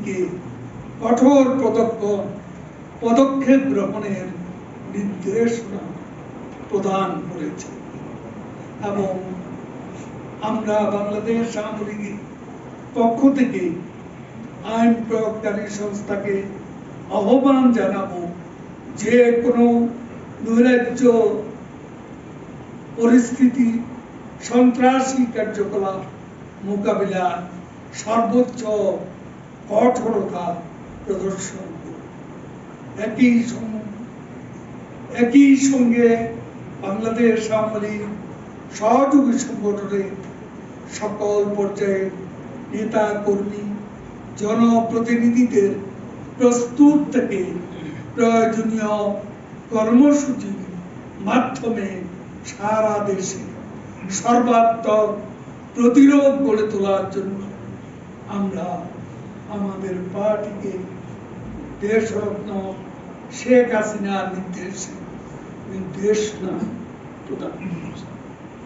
দিকে কঠোর পদক্ষ পদক্ষেপ গ্রহণের নির্দেশনা প্রদান করেছে। এবং আমরা বাংলাদেশ সামরিক পক্ষ থেকে আইন প্রয়োগকারী সংস্থাকে আহ্বান জানাব যে কোনো নৈরাজ্য পরিস্থিতি, সন্ত্রাসী কার্যকলাপ মোকাবিলা সর্বোচ্চ কঠোরতা প্রদর্শন একই একই সঙ্গে বাংলাদেশ সামরিক সহযোগী সংগঠনের সকল পর্যায়ের নেতা, কর্মী, জনপ্রতিনিধিদের প্রস্তুত থেকে প্রয়োজনীয় কর্মসূচির মাধ্যমে সারা দেশে সর্বাত্মক প্রতিরোধ গড়ে তোলার জন্য আমরা আমাদের পার্টিকে দেশরত্ন শেখ হাসিনার নির্দেশ নির্দেশনা প্রদান করছি।